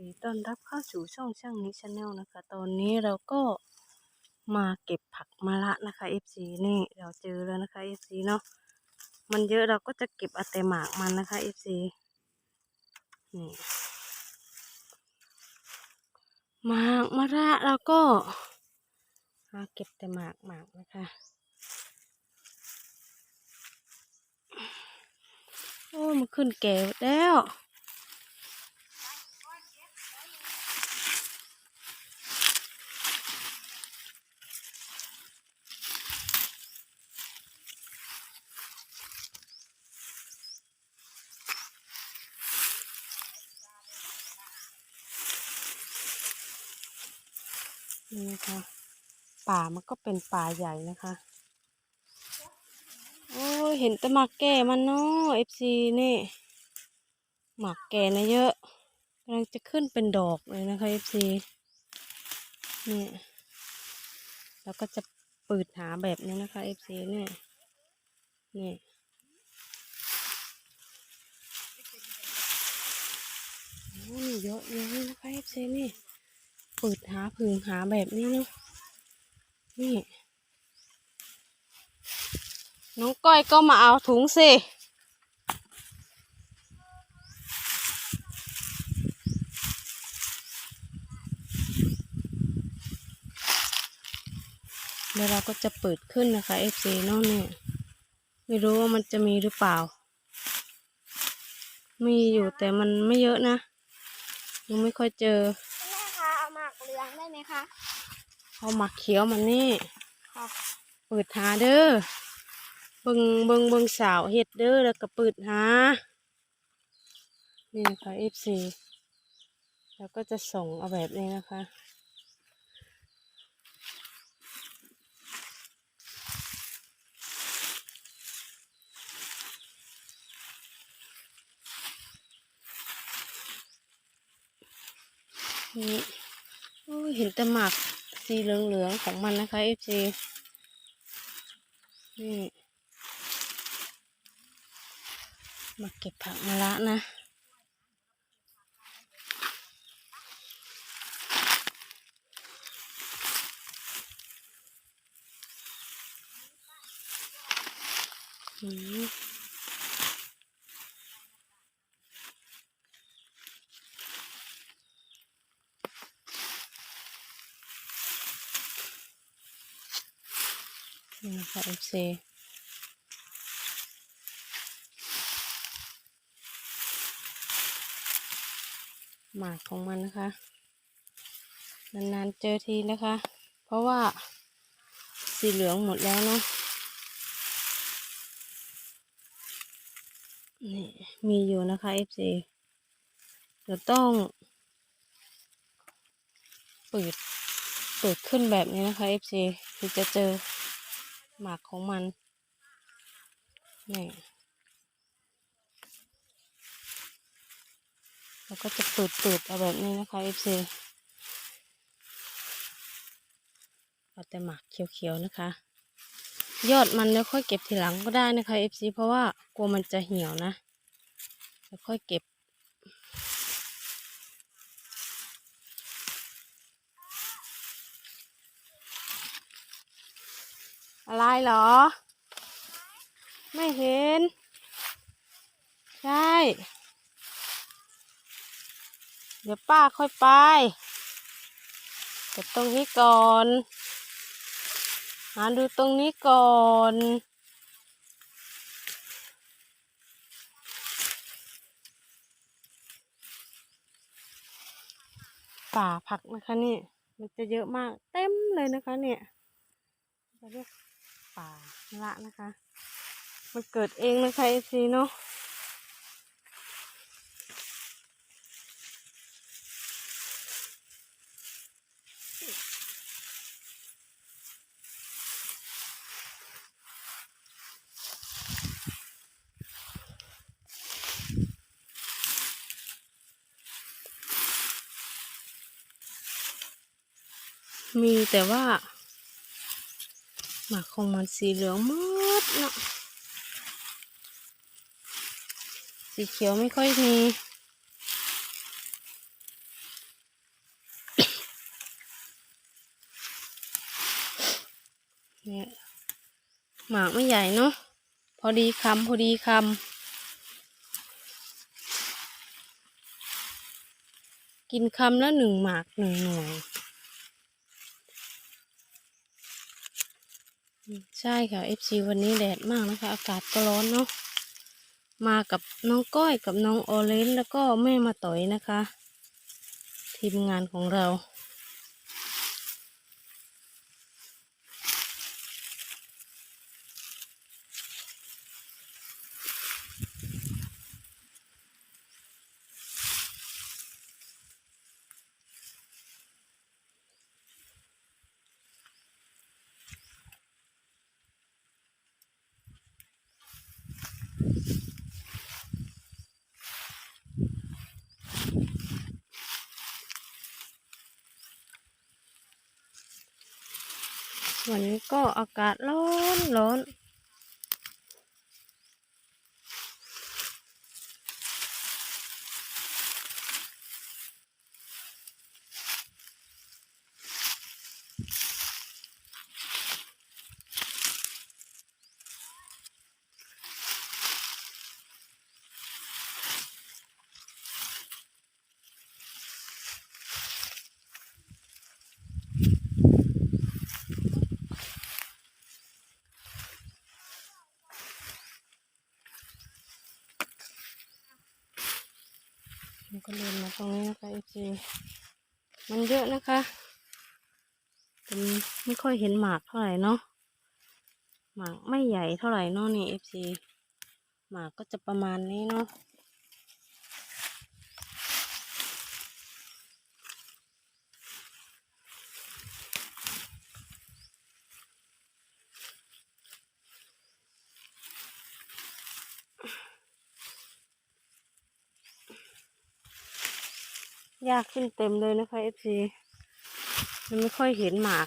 ดีต้อนรับเข้าสู่ช่องช่างนี้ชาแนลนะคะ ตอนนี้เราก็มาเก็บผักมะละนะคะ FC นี่เราเจอแล้วนะคะ FC เนาะมันเยอะเราก็จะเก็บอาแต่หมากมันนะคะ FC นี่หมากมะละเราก็มาเก็บแต่หมากหมากนะคะโอ้มันขึ้นแก่แล้ว นี่นะคะ ป่ามันก็เป็นป่าใหญ่นะคะโอ้ยเห็นแต่หมากแก่มันเนาะเอฟซีนี่หมากแก่นะเยอะกำลังจะขึ้นเป็นดอกเลยนะคะเอฟซีนี่แล้วก็จะปืดหาแบบนี้นะคะเอฟซีเนี่ยนี่โอ้เยอะเยอะนะคะเอฟซีนี่ ปืดหาผึ่งหาแบบนี้เนาะนี่ น้องก้อยก็มาเอาถุงสิเดี๋ยวเราก็จะเปิดขึ้นนะคะ FC เนาะเนี่ย ไม่รู้ว่ามันจะมีหรือเปล่า มีอยู่แต่มันไม่เยอะนะ ยังไม่ค่อยเจอ ได้ไหมคะเอาหมักเขียวมันนี่ครับเปิดหาเด้อเบิงเบิงเบิงสาวเฮ็ดเด้อแล้วก็เปิดหานี่นะคะ F4 แล้วก็จะส่งเอาแบบนี้นะคะนี่โอ้ย เห็นแต่หมากสีเหลืองๆของมันนะคะ FC นี่มาเก็บผักมะละนะอืม นี่นะคะ FC หมากของมันนะคะ นานๆเจอทีนะคะ เพราะว่าสีเหลืองหมดแล้วเนาะนี่มีอยู่นะคะ FC เดี๋ยวต้องเปิดเปิดขึ้นแบบนี้นะคะ FC ถึงจะเจอ หมากของมันนี่แล้วก็จะเปิดเปิดเอาแบบนี้นะคะ FC เอาแต่หมากเขียวๆนะคะ ยอดมันแล้วค่อยเก็บทีหลังก็ได้นะคะ FC เพราะว่ากลัวมันจะเหี่ยวนะแล้วค่อยเก็บ อะไรเหรอ ไม่เห็น ใช่ เดี๋ยวป้าค่อยไปแต่ตรงนี้ก่อนหาดูตรงนี้ก่อนป่าผักนะคะนี่ มันจะเยอะมากเต็มเลยนะคะเนี่ยจะเรียก ป่าละนะคะ มันเกิดเองนะคะไอซีเนาะมีแต่ว่า หมักคงมันสีเหลืองมืดเนาะสีเขียวไม่ค่อยมีเนี่ยหมากไม่ใหญ่เนาะพอดีคำพอดีคำกินคำแล้วหนึ่งหมากหนึ่งหน่วย ใช่ค่ะ FC วันนี้แดดมากนะคะ อากาศก็ร้อนเนาะมากับน้องก้อยกับน้องออเรนแล้วก็แม่มาต่อยนะคะ ทีมงานของเรา วันนี้ก็อากาศร้อนร้อน มันก็เดินมาตรงนี้นะคะเอจีมันเยอะนะคะแต่ไม่ค่อยเห็นหมากเท่าไหร่เนาะหมากไม่ใหญ่เท่าไหร่เนาะนี่เอฟซีหมากก็จะประมาณนี้เนาะ ยากขึ้นเต็มเลยนะคะเอฟซีมันไม่ค่อยเห็นหมาก